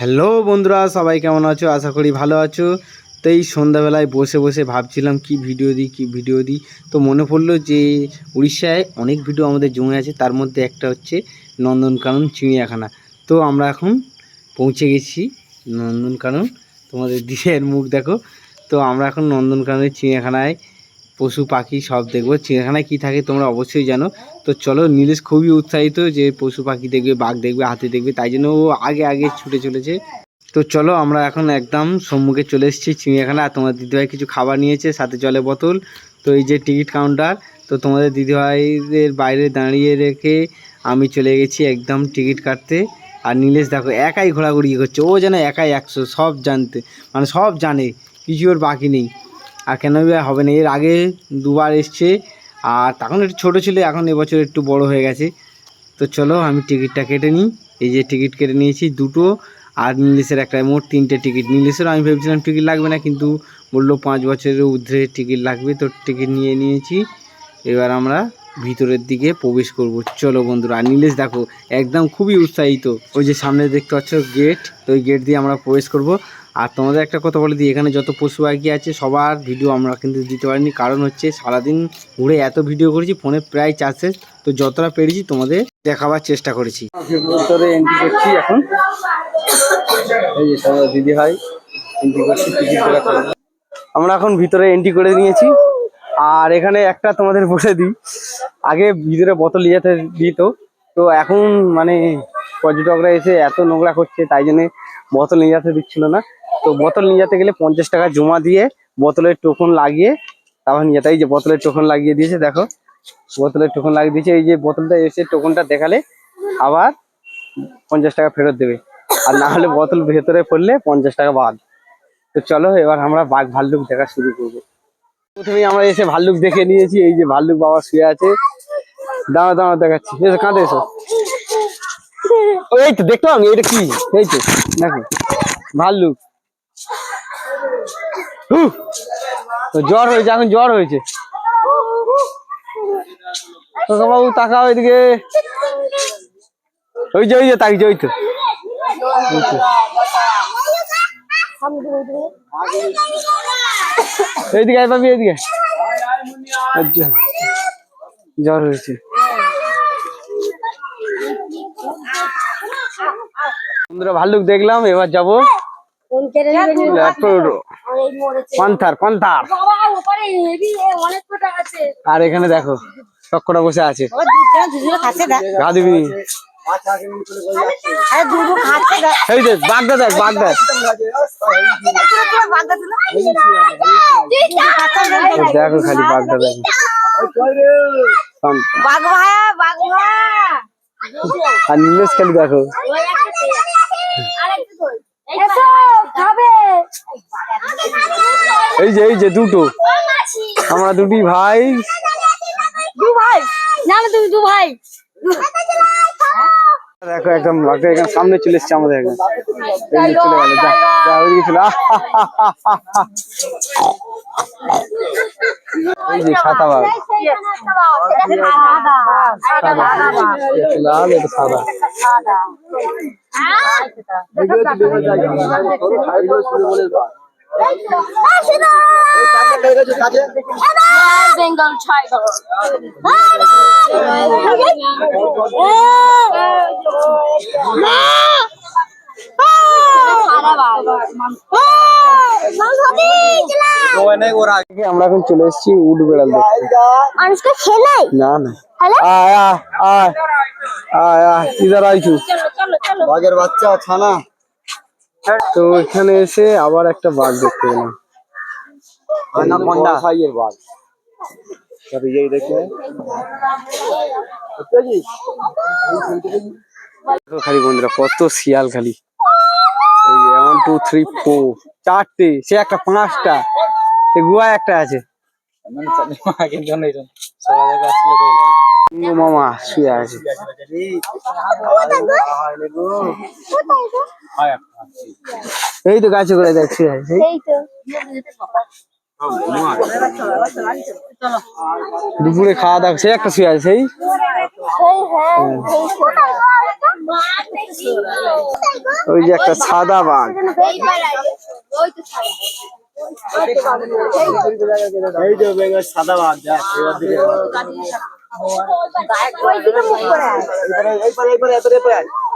Hello বন্ধুরা, সবাই কেমন আছো? আশা করি ভালো আছো। তো এই সন্ধ্যাবেলায় বসে বসে ভাবছিলাম কি ভিডিও দিই, কি ভিডিও দিই। তো মনে পড়ল যে উড়িষ্যায় অনেক ভিডিও আমাদের জমে আছে। তার মধ্যে একটা হচ্ছে নন্দনকানন চিড়িয়াখানা। তো আমরা এখন পৌঁছে গেছি নন্দনকানন। তোমাদের দিদির মুখ দেখো। তো আমরা এখন নন্দনকাননের চিড়িয়াখানায় পশু, পাখি সব দেখব। চিড়িয়াখানায় কী থাকে তোমরা অবশ্যই জানো। তো চলো, নীলেশ খুবই উৎসাহিত যে পশু, পাখি দেখবে, বাঘ দেখবে, হাতি দেখবে, তাই জন্য ও আগে আগে ছুটে চলেছে। তো চলো, আমরা এখন একদম সম্মুখে চলে এসেছি চিড়িয়াখানা। আর তোমার দিদিভাই কিছু খাবার নিয়েছে, সাথে জলে বোতল। তো এই যে টিকিট কাউন্টার, তো তোমাদের দিদিভাইদের বাইরে দাঁড়িয়ে রেখে আমি চলে গেছি একদম টিকিট কাটতে। আর নীলেশ দেখো, একাই ঘোরাঘুরি করছে। ও যেন একাই একশো, সব জানতে মানে সব জানে, কিছু ওর বাকি নেই। আর কেন বা হবে না? এর আগে দুবার এসছে। আর তখন একটু ছোটো ছিল, এখন এবছর একটু বড় হয়ে গেছে। তো চলো আমি টিকিটটা কেটে নিই। এই যে টিকিট কেটে নিয়েছি দুটো। আর নীলেশের একটা, মোট তিনটে টিকিট। নীলেশেরও আমি ভেবেছিলাম টিকিট লাগবে না, কিন্তু বলল পাঁচ বছরের ঊর্ধ্বে টিকিট লাগবে, তো টিকিট নিয়ে নিয়েছি। এবার আমরা ভিতরের দিকে প্রবেশ করব। চলো বন্ধুরা, আর নীলেশ দেখো, একদম খুবই উৎসাহিত। ওই যে সামনে দেখতে পাচ্ছ গেট তো ওই গেট দিয়ে আমরা প্রবেশ করব। আর তোমাদের একটা কথা বলে দিই, এখানে যত পশু পাখি আছে, সবার ভিডিও আমরা কিন্তু দিতে পারিনি। কারণ হচ্ছে, সারাদিন ঘুরে এত ভিডিও করেছি, ফোনে প্রায় চার শেষ তো যতটা পেরেছি, তোমাদের দেখাবার চেষ্টা করেছি। ভিতরে এন্ট্রি করছি এখন। দিদি ভাই এন্ট্রি করছি আমরা এখন ভিতরে এন্ট্রি করে নিয়েছি। আর এখানে একটা তোমাদের বলে দিই। আগে ভিতরে বোতল নিয়ে যেতে দিত। তো এখন মানে পর্যটকরা এসে এত নোংরা করছে, তাই জন্য বোতল নিয়ে যেতে দিচ্ছিল না। তো বোতল নিয়ে যেতে গেলে পঞ্চাশ টাকা জমা দিয়ে বোতলের টোকন লাগিয়ে তারপর নিয়ে যেতে যে বোতলের টোকন লাগিয়ে দিয়েছে, দেখো। বোতলের টোকন লাগিয়ে দিয়েছে। এই যে বোতলটা এসে টোকনটা দেখালে আবার পঞ্চাশ টাকা ফেরত দেবে। আর না হলে বোতল ভেতরে পড়লে পঞ্চাশ টাকা বাদ। তো চলো এবার আমরা বাঘ ভাল্লুক দেখা শুরু করব। প্রথমেই আমরা এসে ভাল্লুক দেখে নিয়েছি, এই যে ভাল্লুক বাবা শুয়ে আছে। দাঁড়া দাঁড়া দেখাচ্ছি। এসো, কাঁদে, এসো। এই তো দেখলাম এইটা কি? এই তো, দেখো। ভাল্লুক। জ্বর হয়েছে, এখন জ্বর হয়েছে। বাবু তাকাও এদিকে। ওই যে ওই যে তাকিয়েছে ওই তো। ওই তো। এইদিকে আয় পাবি এইদিকে আচ্ছা। জ্বর হয়েছে। বন্ধুরা ভাল্লুক দেখলাম এবার যাব পান্থার পান্থার আর এখানে দেখো চক্করা বসে আছে। বাগদা দেখ বাগদা। দেখো খালি বাগদা দেখো। আর খালি দেখো এই যে এই যে দুটো। আমরা দুটি ভাই। দু ভাই না তুমি দু ভাই দেখো একদম বাঘটা একদম সামনে চলে এসছে আমাদের একদম এই চলে গেল যা যা ওইদিকে চলে আহ, হা, হা, হা, হা, হা। এই যে সাদা বাঘ। লাল এটা সাদা। Bengal tiger. আমরা এখন চলে এসেছি উড বেড়াল দেখতে। মানুষকে খেলাই না না? আয় আয় আয় আয় আয় ইধার আইছু? বাঘের বাচ্চা ছানা তো এখানে এসে আবার একটা বাঘ দেখতে পেলাম। সাইয়ের বাঘ। খালি বন্ধুরা কত শিয়াল খালি। ওয়ান টু থ্রি ফোর চারটে সে একটা পাঁচটা সে গুয়ায় একটা আছে। মামা শুয়ে আছে। এই তো গাছে করে দেখ শুয়ে আছে। দুপুরে খাওয়া দাওয়া সে একটা শুয়ে আছে সেই? হ্যাঁ ওই যে একটা সাদা বাঘ। সাদা বাঘ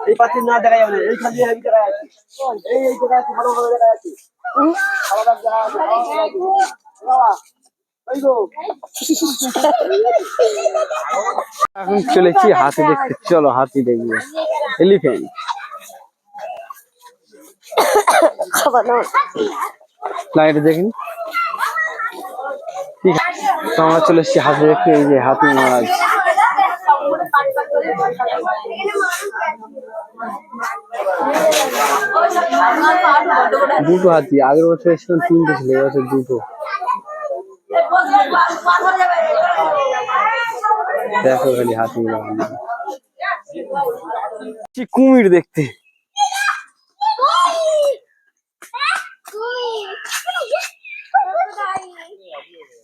এই না দেখা যাবে এই খালি যাচ্ছে এই এই যাচ্ছে ভালো ভালো গো এখন চলেছি, হাতি দেখতে। চলো, হাতি দেখব এলিফ্যান্ট লাইট দেখিনি। ঠিক তো আমরা চলে এসেছি হাতি দেখতে এই যে হাতি মহারাজ। দুটো হাতি, আগের বছর এসেছিলাম, তিনটে ছিল এবছর দুটো। দেখো খালি হাতি কুমির দেখতে এখানে এসো বাম্বি এখানে এসো কত বড় মানুষ এরা ধুল সুস্থ দেখতে পাইনি কুমির ও দেখতে পাইনি এই যে, এই যে। কুমির শুয়ে আছে ওই দেখো চোখ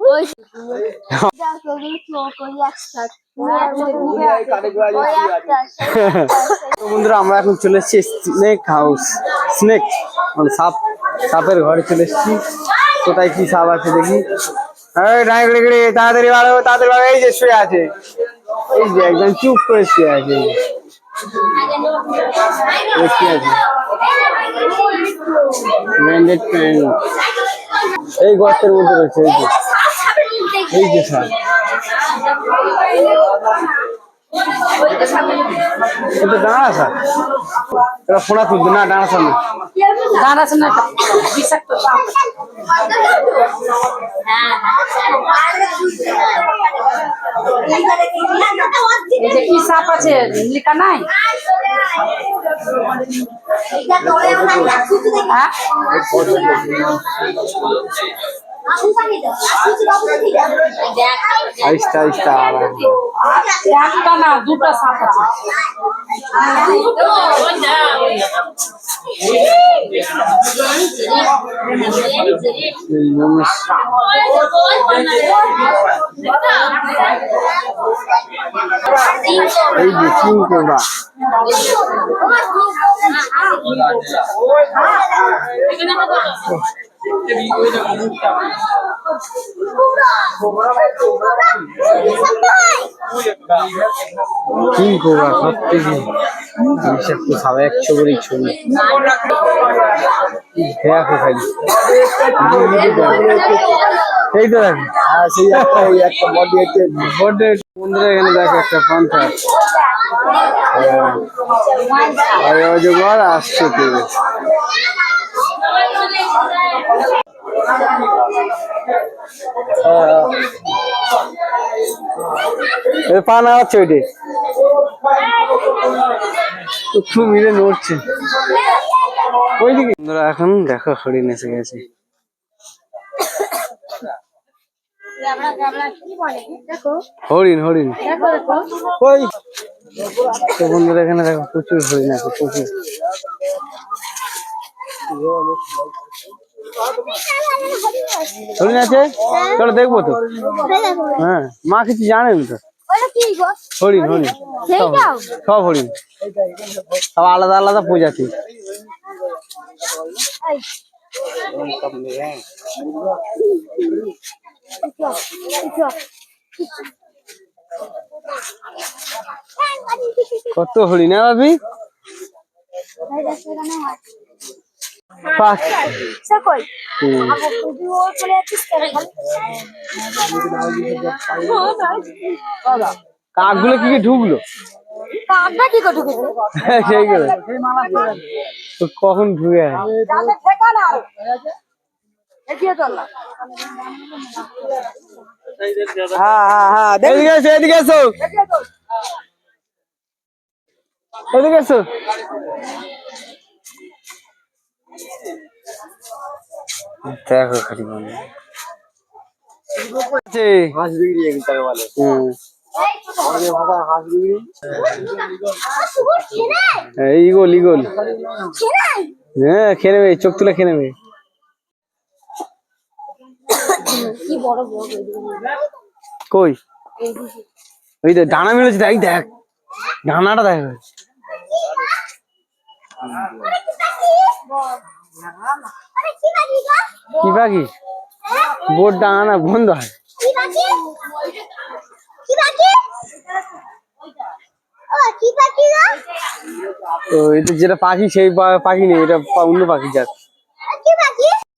ওই একটা ওই একটা তো বন্ধুরা আমরা এখন চলে এসেছি স্নেক হাউস স্নেক মানে সাপ সাপের ঘরে চলে এসেছি। কোথায় কি সাপ আছে দেখি। তাড়াতাড়ি বাড়ো তাড়াতাড়ি বাড়ো, এই যে শুয়ে আছে। এই যে একদম চুপ করে শুয়ে আছে। এই গর্তের মধ্যে রয়েছে, এই যে। এই যে সাপ এটা ডানা সাপ এটা ফোনা তুলবে না ডানা সামনে। দাঁড়াচ্ছে না একটা বিষাক্ত সাপ। এই যে কি সাপ আছে? লিখা নাই? হ্যাঁ? আইস্তা আইস্তা আরাম। একটা না দুটো সাপ আছে এই নমস- এই যে কিং কোবরা কিং কোবরা সব থেকে বিষাক্ত সাপ একশো করে ছবি দেখো খালি এই তো হ্যাঁ বন্ধুরা এখানে দেখো একটা পান্থা। অজগর আসছে তো এ পা নাড়াচ্ছে ওইটে। খুব মিলে নড়ছে। ওইদিকে। বন্ধুরা এখন দেখো হরিণ এসে গেছে। হরিণ হরিণ। ওই। তো বন্ধুরা এখানে দেখো প্রচুর হরিণ আছে প্রচুর। হরিণ আছে? চলো দেখব তো। হ্যাঁ মা কিছু জানেন তো। হরিণ হরিণ। সব হরিণ। সব আলাদা আলাদা প্রজাতি। কত হরিণ হ্যাঁ ভাবি? পাঁচ। সকল কাকগুলো কি কি ঢুকলো? কাকটা কি করে ঢুকেছে? সেইগুলো তো কখন ঢুকে? হ্যাঁ হ্যাঁ হ্যাঁ এদিকে এসো। এদিকে এসো। এদিকে এসো। দেখো খালি মানে। আছে। হাঁস বিক্রি এখানে তাকে বলে হুম। আমাদের ভাষা হাঁস বিক্রি। এই ইগল ইগল। হ্যাঁ খেয়ে নেবে চোখ তুলে খেয়ে নেবে কি বড় বড় কই? ওই তো ডানা মেরেছে দেখ দেখ। ডানাটা দেখ। কি পাখি? গো কি পাখি বোর ডানা বন্ধ হয়? কি পাখি? কি পাখি? ও কি পাখি গো? তো এটা যেটা পাখি সেই পাখি নেই এটা অন্য পাখি যাক।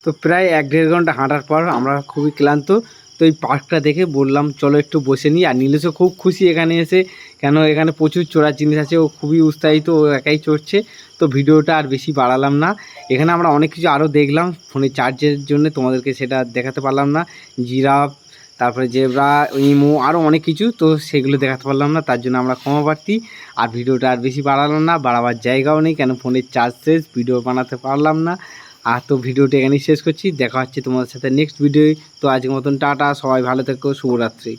তো প্রায় এক দেড় ঘণ্টা হাঁটার পর আমরা খুবই ক্লান্ত তো এই পার্কটা দেখে বললাম চলো একটু বসে নিই। আর নীলেশও খুব খুশি এখানে এসে কেন এখানে প্রচুর চোরার জিনিস আছে, ও খুবই উৎসাহিত, ও একাই চড়ছে। তো ভিডিওটা আর বেশি বাড়ালাম না। এখানে আমরা অনেক কিছু আরও দেখলাম, ফোনে চার্জের জন্য তোমাদেরকে সেটা দেখাতে পারলাম না। জিরাফ, তারপরে জেব্রা, ইমো আরও অনেক কিছু, তো সেগুলো দেখাতে পারলাম না, তার জন্য আমরা ক্ষমা প্রার্থী। আর ভিডিওটা আর বেশি বাড়ালাম না, বাড়াবার জায়গাও নেই, কেন ফোনের চার্জ শেষ, ভিডিও বানাতে পারলাম না। আর তো ভিডিওটা এখানেই শেষ করছি, দেখা হচ্ছে তোমাদের সাথে নেক্সট ভিডিও তো আজকের মতন টাটা, সবাই ভালো থেকো, শুভরাত্রি।